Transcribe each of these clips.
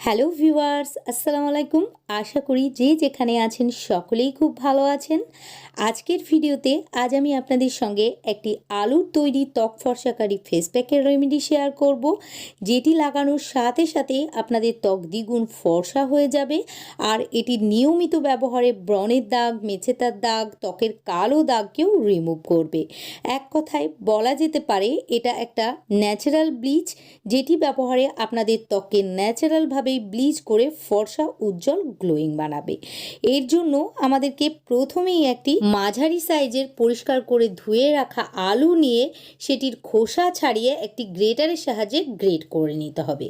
Hello viewers, আসসালামু আলাইকুম। আশা করি যে যেখানে আছেন সকলেই খুব ভালো আছেন। আজকের ভিডিওতে আজ আমি আপনাদের সঙ্গে একটি আলুর তৈরি ত্বক ফর্সাকারী ফেস প্যাকের রেমেডি শেয়ার করব, যেটি লাগানোর সাথে সাথে আপনাদের ত্বক দ্বিগুণ ফর্সা হয়ে যাবে। আর এটি নিয়মিত ব্যবহারে ব্রণের দাগ মেছেতার দাগ, ত্বকের কালো দাগকেও রিমুভ করবে। এক কথায় বলা যেতে পারে, এটা একটা ন্যাচারাল ব্লিচ যেটি ব্যবহারে আপনাদের ত্বককে ন্যাচারালভাবেই ব্লিচ করে ফর্সা, উজ্জ্বল গ্লোয়িং বানাবে। এর জন্য আমাদেরকে প্রথমেই একটি মাঝারি সাইজের পরিষ্কার করে ধুয়ে রাখা আলু নিয়ে সেটির খোসা ছাড়িয়ে একটি গ্রেটারের সাহায্যে গ্রেট করে নিতে হবে।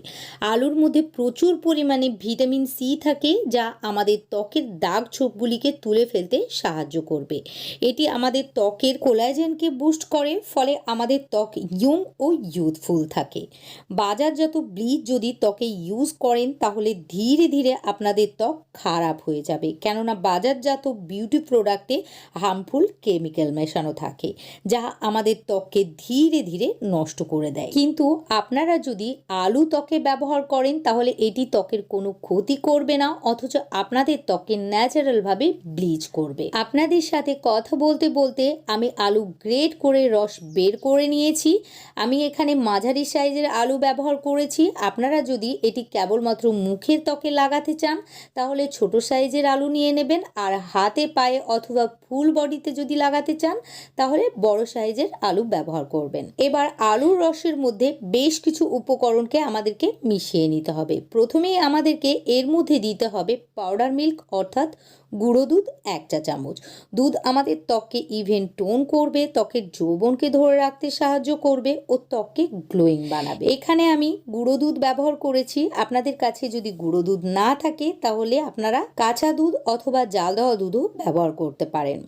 আলুর মধ্যে প্রচুর পরিমাণে ভিটামিন সি থাকে, যা আমাদের ত্বকের দাগ ছোপগুলিকে তুলে ফেলতে সাহায্য করবে। এটি আমাদের ত্বকের কোলাজেনকে বুস্ট করে, ফলে আমাদের ত্বক ইয়ং ও ইউথফুল থাকে। বাজারজাত ব্লিচ যদি ত্বকে ইউজ করেন তাহলে ধীরে ধীরে আপনাদের ত্বক খারাপ হয়ে যাবে। কেননা বাজারজাত বিউটি প্রোডাক্টে হার্মফুল কেমিক্যাল মেশানো থাকে, যা আমাদের ত্বককে ধীরে ধীরে নষ্ট করে দেয়। কিন্তু আপনারা যদি আলু ত্বকে ব্যবহার করেন, তাহলে এটি ত্বকের কোনো ক্ষতি করবে না, অথচ আপনাদের ত্বকে ন্যাচারালভাবে ব্লিচ করবে। আপনাদের সাথে কথা বলতে বলতে আমি আলু গ্রেড করে রস বের করে নিয়েছি। আমি এখানে মাঝারি সাইজের আলু ব্যবহার করেছি। আপনারা যদি এটি কেবলমাত্র মুখের ত্বকে লাগাতে চান, তাহলে ছোট সাইজের আলু নিয়ে নেবেন আর হাতে পায়ে অথবা ফুল বডিতে যদি লাগাতে চান, তাহলে বড় সাইজের আলু ব্যবহার করবেন। এবার আলুর রসের মধ্যে বেশ কিছু উপকরণকে আমাদেরকে মিশিয়ে নিতে হবে। প্রথমেই আমাদেরকে এর মধ্যে দিতে হবে পাউডার মিল্ক অর্থাৎ গুঁড়ো দুধ, এক চা চামচ। দুধ আমাদের ত্বককে ইভেন টোন করবে, ত্বকের যৌবনকে ধরে রাখতে সাহায্য করবে ও ত্বককে গ্লোয়িং বানাবে। এখানে আমি গুঁড়ো দুধ ব্যবহার করেছি। আপনাদের কাছে যদি গুঁড়ো দুধ না থাকে, তাহলে আপনারা কাঁচা দুধ অথবা জাল দেওয়া দুধও ব্যবহার করতে পারেন।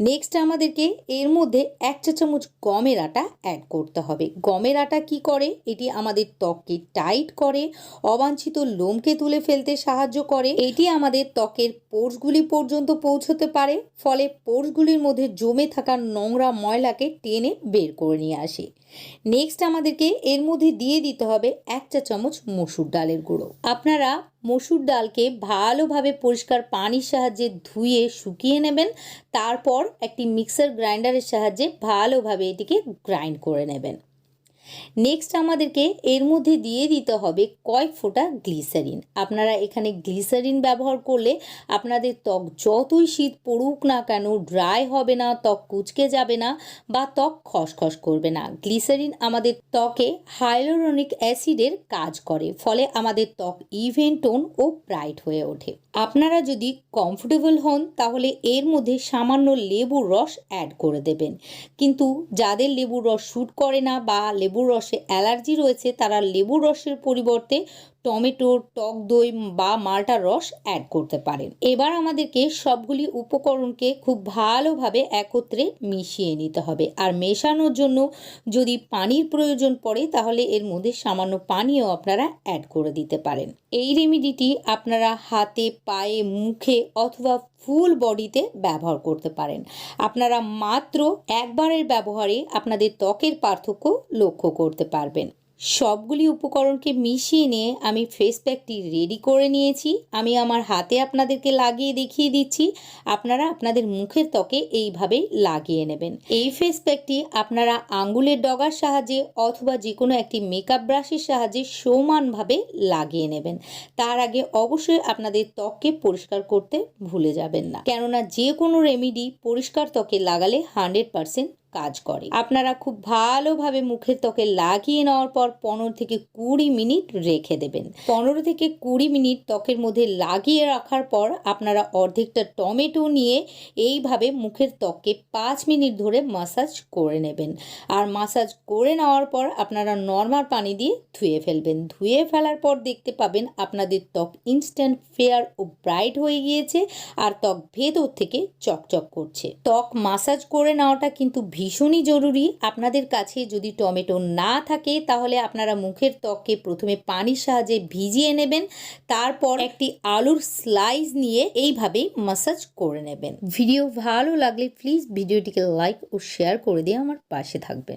নেক্সট আমাদেরকে এর মধ্যে এক চা চামচ গমের আটা অ্যাড করতে হবে। গমের আটা কি করে? এটি আমাদের ত্বককে টাইট করে, অবাঞ্ছিত লোমকে তুলে ফেলতে সাহায্য করে। এটি আমাদের ত্বকের পোর্সগুলি পর্যন্ত পৌঁছতে পারে, ফলে পোর্সগুলির মধ্যে জমে থাকা নোংরা ময়লাকে টেনে বের করে নিয়ে আসে। নেক্সট আমাদেরকে এর মধ্যে দিয়ে দিতে হবে এক চা চামচ মসুর ডালের গুঁড়ো। আপনারা মসুর ডালকে ভালোভাবে পরিষ্কার পানির সাহায্যে ধুয়ে শুকিয়ে নেবেন, তারপর একটি মিক্সার গ্রাইন্ডারের সাহায্যে ভালোভাবে এটিকে গ্রাইন্ড করে নেবেন। নেক্সট আমাদেরকে এর মধ্যে দিয়ে দিতে হবে কয়েক ফোঁটা গ্লিসারিন আপনারা এখানে গ্লিসারিন ব্যবহার করলে আপনাদের ত্বক যতই শীত পড়ুক না কেন ড্রাই হবে না, ত্বক কুচকে যাবে না বা ত্বক খসখস করবে না। গ্লিসারিন আমাদের ত্বকে হাইলোরনিক অ্যাসিডের কাজ করে, ফলে আমাদের ত্বক ইভেন টোন ও ব্রাইট হয়ে ওঠে। আপনারা যদি কমফোর্টেবল হন, তাহলে এর মধ্যে সামান্য লেবুর রস অ্যাড করে দেবেন। কিন্তু যাদের লেবুর রস শ্যুট করে না বা লেবুর রসে অ্যালার্জি রয়েছে, তারা লেবুর রসের পরিবর্তে টমেটো, টক দই বা মাল্টার রস অ্যাড করতে পারেন। এবার আমাদেরকে সবগুলি উপকরণকে খুব ভালোভাবে একত্রে মিশিয়ে নিতে হবে। আর মেশানোর জন্য যদি পানির প্রয়োজন পড়ে, তাহলে এর মধ্যে সামান্য পানিও আপনারা অ্যাড করে দিতে পারেন। এই রেমিডিটি আপনারা হাতে, পায়ে, মুখে অথবা ফুল বডিতে ব্যবহার করতে পারেন। আপনারা মাত্র একবারের ব্যবহারে আপনাদের ত্বকের পার্থক্য লক্ষ্য করতে পারবেন। সবগুলি উপকরণকে মিশিয়ে নিয়ে আমি ফেস প্যাকটি রেডি করে নিয়েছি। আমি আমার হাতে আপনাদেরকে লাগিয়ে দেখিয়ে দিচ্ছি। আপনারা আপনাদের মুখের ত্বকে এইভাবেই লাগিয়ে নেবেন। এই ফেস প্যাকটি আপনারা আঙ্গুলের ডগার সাহায্যে অথবা যে কোনো একটি মেকআপ ব্রাশের সাহায্যে সমানভাবে লাগিয়ে নেবেন। তার আগে অবশ্যই আপনাদের ত্বককে পরিষ্কার করতে ভুলে যাবেন না। কেননা যে কোনো রেমিডি পরিষ্কার ত্বকে লাগালে হান্ড্রেড পারসেন্ট কাজ করে। আপনারা খুব ভালোভাবে মুখের ত্বকে লাগিয়ে নেওয়ার পর পনেরো থেকে কুড়ি মিনিট রেখে দেবেন। পনেরো থেকে কুড়ি মিনিট ত্বকের মধ্যে লাগিয়ে রাখার পর আপনারা অর্ধেকটা টমেটো নিয়ে এইভাবে মুখের ত্বককে পাঁচ মিনিট ধরে মাসাজ করে নেবেন। আর মাসাজ করে নেওয়ার পর আপনারা নর্মাল পানি দিয়ে ধুয়ে ফেলবেন। ধুয়ে ফেলার পর দেখতে পাবেন আপনাদের ত্বক ইনস্ট্যান্ট ফেয়ার ও ব্রাইট হয়ে গিয়েছে আর ত্বক ভেতর থেকে চকচক করছে। ত্বক মাসাজ করে নেওয়াটা কিন্তু ভীষণই জরুরি। আপনাদের কাছে যদি টমেটো না থাকে, তাহলে আপনারা মুখের ত্বককে প্রথমে পানির সাহায্যে ভিজিয়ে নেবেন, তারপর একটি আলুর স্লাইস নিয়ে এইভাবেই মাসাজ করে নেবেন। ভিডিও ভালো লাগলে প্লিজ ভিডিওটিকে লাইক ও শেয়ার করে দিয়ে আমার পাশে থাকবেন।